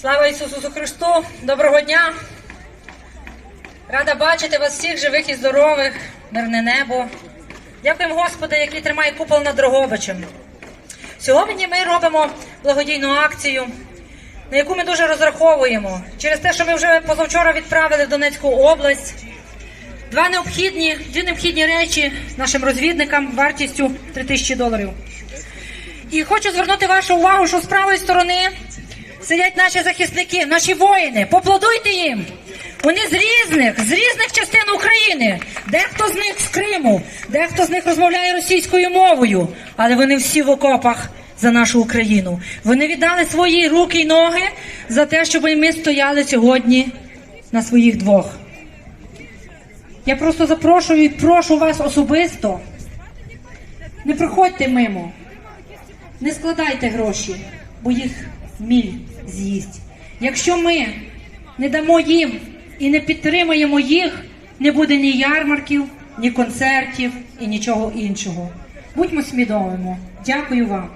Слава Ісусу Христу! Доброго дня! Рада бачити вас всіх живих і здорових, мирне небо. Дякуємо Господу, який тримає купол над Дрогобичем. Сьогодні ми робимо благодійну акцію, на яку ми дуже розраховуємо. Через те, що ми вже позавчора відправили в Донецьку область. Два необхідні, дві необхідні речі нашим розвідникам вартістю 3 тисячі доларів. І хочу звернути вашу увагу, що з правої сторони сидять наші захисники, наші воїни. Поплодуйте їм. Вони з різних, з різних частин України. Дехто з них з Криму, дехто з них розмовляє російською мовою, але вони всі в окопах за нашу Україну. Вони віддали свої руки й ноги за те, щоб ми стояли сьогодні на своїх двох. Я просто запрошую і прошу вас особисто. Не проходьте мимо. Не складайте гроші, бо їх міль з'їсть. Якщо ми не дамо їм і не підтримаємо їх, не буде ні ярмарків, ні концертів і нічого іншого. Будьмо свідомими. Дякую вам.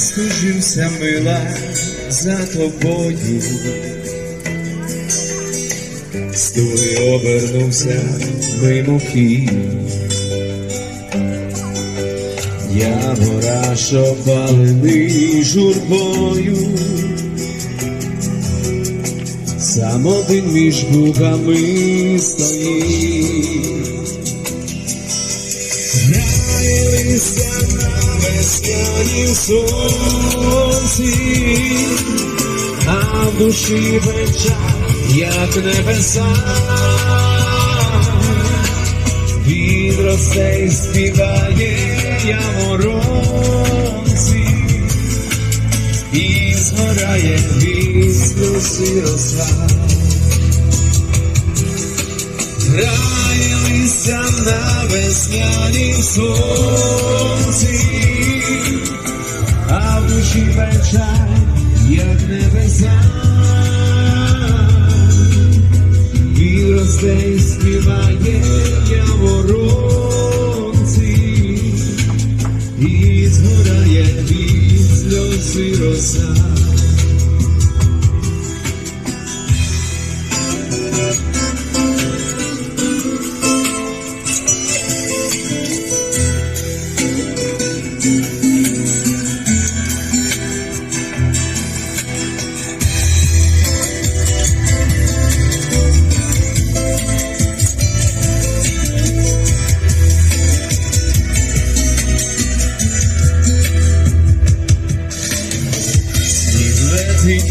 Стужився, мила, за тобою, Стуги обернувся мимохід. Я гора, що журбою, сам один між бугами стоїть. Сонці, а в душі печаль, як небеса. Він росте і співає яворонці, і згорає від сльоз і роса. Граєлися на веснянім сонці, а в душі як небеса. Він росте співає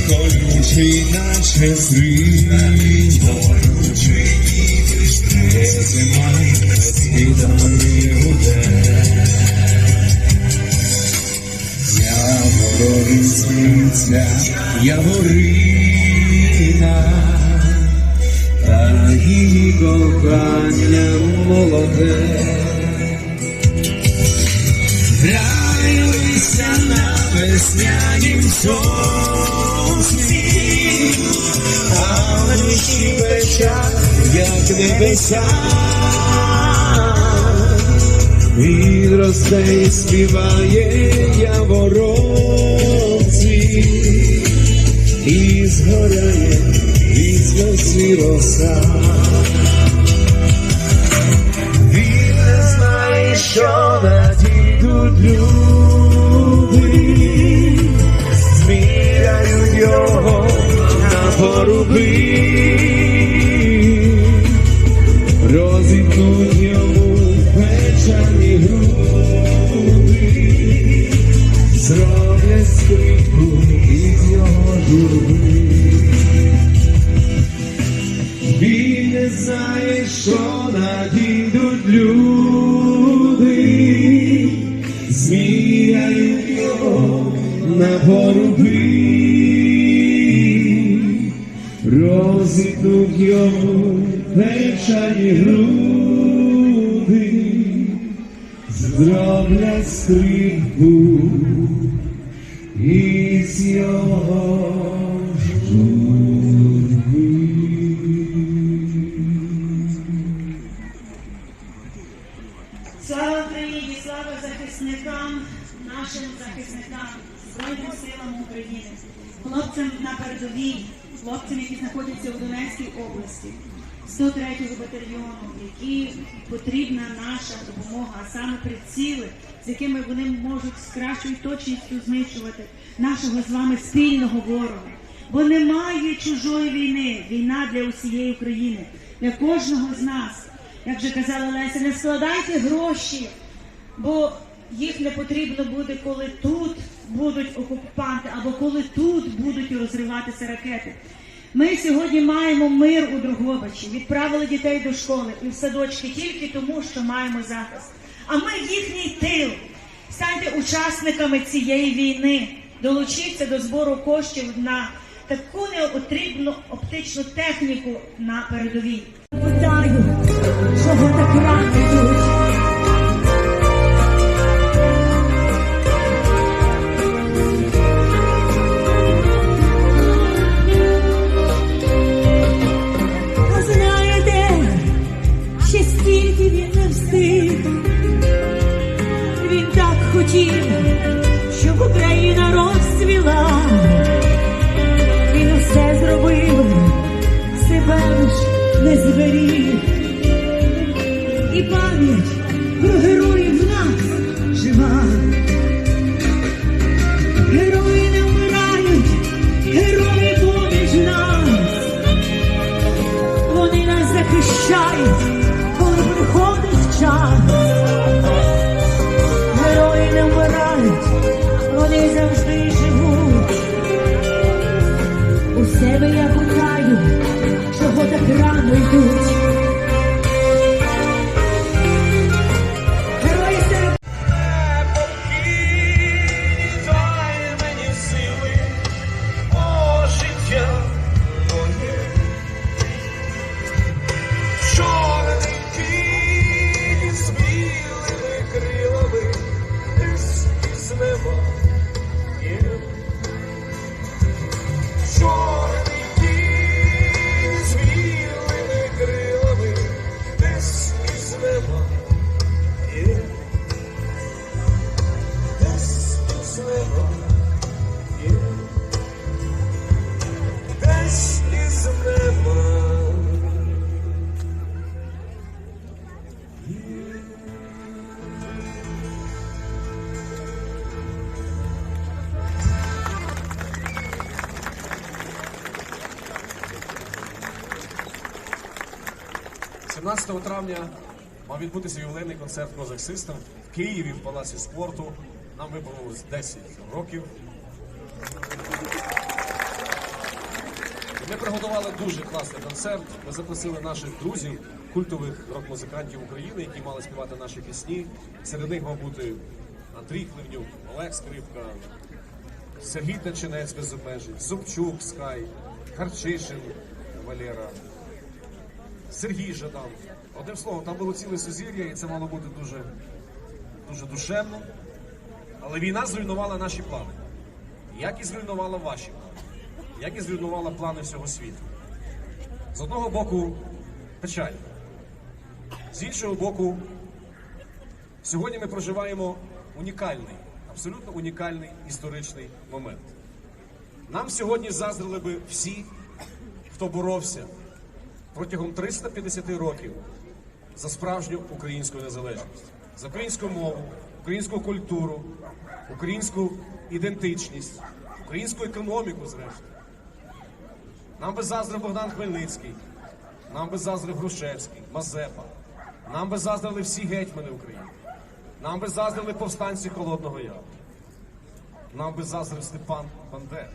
колючий, наче сріб. Є зима, скидами гуде. Яворин сміється, яворина, та її кохання молоде. Граюся на веснянім сонці, а в душі печаль, як небеса. Він росте і співає яворонці, і згоряє від і роса. Він не знає, що надійдуть люди, що надійдуть люди, зміяють його на горуби, розітнуть йому печані груди, зроблять стрибку із його. Нашим захисникам, Збройним силам України, хлопцям на передовій, хлопцям, які знаходяться у Донецькій області, 103-го батальйону, які потрібна наша допомога, а саме приціли, з якими вони можуть з кращою точністю знищувати нашого з вами спільного ворога. Бо немає чужої війни, війна для усієї України, для кожного з нас. Як вже казала Леся, не складайте гроші, бо їх не потрібно буде, коли тут будуть окупанти, або коли тут будуть розриватися ракети. Ми сьогодні маємо мир у Другобичі, відправили дітей до школи і в садочки тільки тому, що маємо захист. А ми їхній тил. Станьте учасниками цієї війни, долучіться до збору коштів на таку неотрібну оптичну техніку на передовій. Питаю, чого так рано йдуть? Білими крилами, десь із неба 17 травня мав відбутися ювілейний концерт Козак System в Києві в Палаці спорту. Нам виповнилось 10 років. Ми приготували дуже класний концерт. Ми запросили наших друзів, культових рок-музикантів України, які мали співати наші пісні. Серед них мав бути Андрій Хливнюк, Олег Скрипка, Сергій Тачинець без обмежень, Зубчук Скай, Харчишин Валера, Сергій Жадан. Одним словом, там було ціле сузір'я, і це мало бути дуже, дуже душевно. Але війна зруйнувала наші плани. Як і зруйнувала ваші плани, як і зруйнувала плани всього світу. З одного боку, печаль. З іншого боку, сьогодні ми проживаємо унікальний, абсолютно унікальний історичний момент. Нам сьогодні заздрили би всі, хто боровся протягом 350 років за справжню українську незалежність, за українську мову, українську культуру, українську ідентичність, українську економіку, зрештою. Нам би заздрив Богдан Хмельницький, нам би заздрив Грушевський, Мазепа, нам би заздрили всі гетьмани України, нам би заздрили повстанці Холодного Яру, нам би заздрив Степан Бандера.